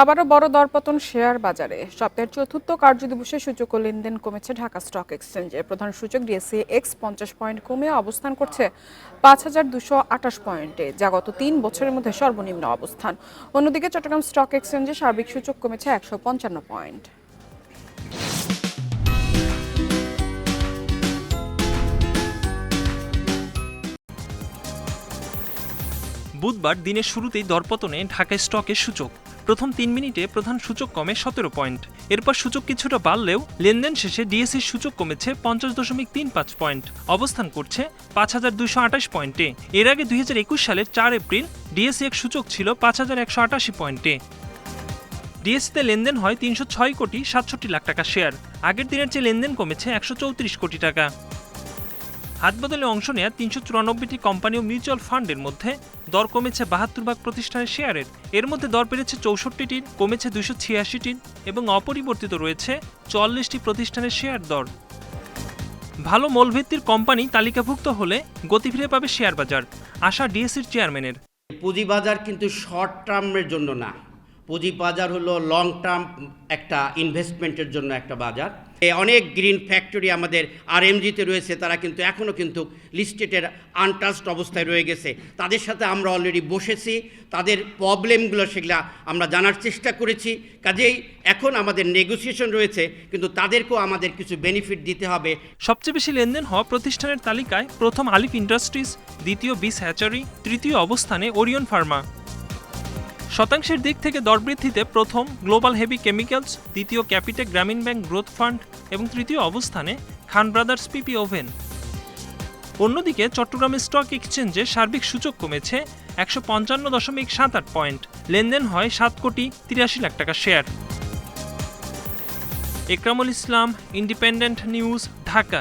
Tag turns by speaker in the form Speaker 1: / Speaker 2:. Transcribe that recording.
Speaker 1: আবারও বড় দরপতন শেয়ার বাজারে। সপ্তাহের চতুর্থ কার্যদিবসে সূচক লেনদেন কমেছে ঢাকা স্টক এক্সচেঞ্জে। প্রধান সূচক ডিএসসি এক্স পঞ্চাশ পয়েন্ট কমে অবস্থান করছে পাঁচ হাজার দুশো আঠাশ পয়েন্টে, যা গত তিন বছরের মধ্যে সর্বনিম্ন অবস্থান। অন্যদিকে চট্টগ্রাম স্টক এক্সচেঞ্জে সার্বিক সূচক কমেছে একশো পঞ্চান্ন পয়েন্ট।
Speaker 2: বুধবার দিনের শুরুতেই দরপতনে ঢাকা স্টকের সূচক প্রথম তিন মিনিটে প্রধান সূচক কমে সতেরো পয়েন্ট। এরপর সূচক কিছুটা বাড়লেও লেনদেন শেষে ডিএসসির সূচক কমেছে পঞ্চাশ দশমিক তিন পাঁচ পয়েন্ট। অবস্থান করছে পাঁচ হাজার দুশো আঠাশ পয়েন্টে। এর আগে দুই হাজার একুশ সালের চার এপ্রিল ডিএসসি এক সূচক ছিল পাঁচ হাজার একশো আটাশি পয়েন্টে। ডিএসসিতে লেনদেন হয় তিনশো ছয় কোটি সাতষট্টি লাখ টাকা শেয়ার। আগের দিনের চেয়ে লেনদেন কমেছে একশো চৌত্রিশ কোটি টাকা। হাত বদলে অংশ নেয়া তিনশো চুরানব্বইটি কোম্পানি ও মিউচুয়াল ফান্ডের মধ্যে দর কমেছে বাহাত্তর ভাগ প্রতিষ্ঠানের শেয়ারের। এর মধ্যে দর বেড়েছে চৌষট্টিটির কমেছে দুশো ছিয়াশিটির এবং অপরিবর্তিত রয়েছে চুয়াল্লিশটি প্রতিষ্ঠানের শেয়ার দর। ভালো মূলভিত্তির কোম্পানি তালিকাভুক্ত হলে গতি ফিরে পাবে শেয়ার বাজার আশা ডিএসসির চেয়ারম্যানের।
Speaker 3: পুঁজিবাজার কিন্তু শর্ট টার্মের জন্য না। পুঁজিবাজার হলো লং টার্ম একটা ইনভেস্টমেন্টের জন্য একটা বাজার। অনেক গ্রিন ফ্যাক্টরি আমাদের আর এমজিতে রয়েছে, তারা কিন্তু এখনও কিন্তু লিস্টেডের আনটাস্ট অবস্থায় রয়ে গেছে। তাদের সাথে আমরা অলরেডি বসেছি, তাদের প্রবলেমগুলো সেগুলা আমরা জানার চেষ্টা করেছি। কাজেই এখন আমাদের নেগোসিয়েশন রয়েছে, কিন্তু তাদেরকেও আমাদের কিছু বেনিফিট দিতে হবে।
Speaker 2: সবচেয়ে বেশি লেনদেন হওয়া প্রতিষ্ঠানের তালিকায় প্রথম আলিফ ইন্ডাস্ট্রিজ, দ্বিতীয় বিস হ্যাচারি, তৃতীয় অবস্থানে ওরিয়ন ফার্মা। শতাংশের দিক থেকে দরবৃদ্ধিতে প্রথম গ্লোবাল হেভি কেমিক্যালস, দ্বিতীয় Capitec Grameen bank growth fund এবং তৃতীয় অবস্থানে খান ব্রাদার্স পিপি ওভেন। অন্যদিকে চট্টগ্রামের স্টক এক্সচেঞ্জে সার্বিক সূচক কমেছে একশো পঞ্চান্ন দশমিক সাত আট পয়েন্ট। লেনদেন হয় সাত কোটি তিরাশি লাখ টাকা share. Ekramul Islam, Independent News, Dhaka.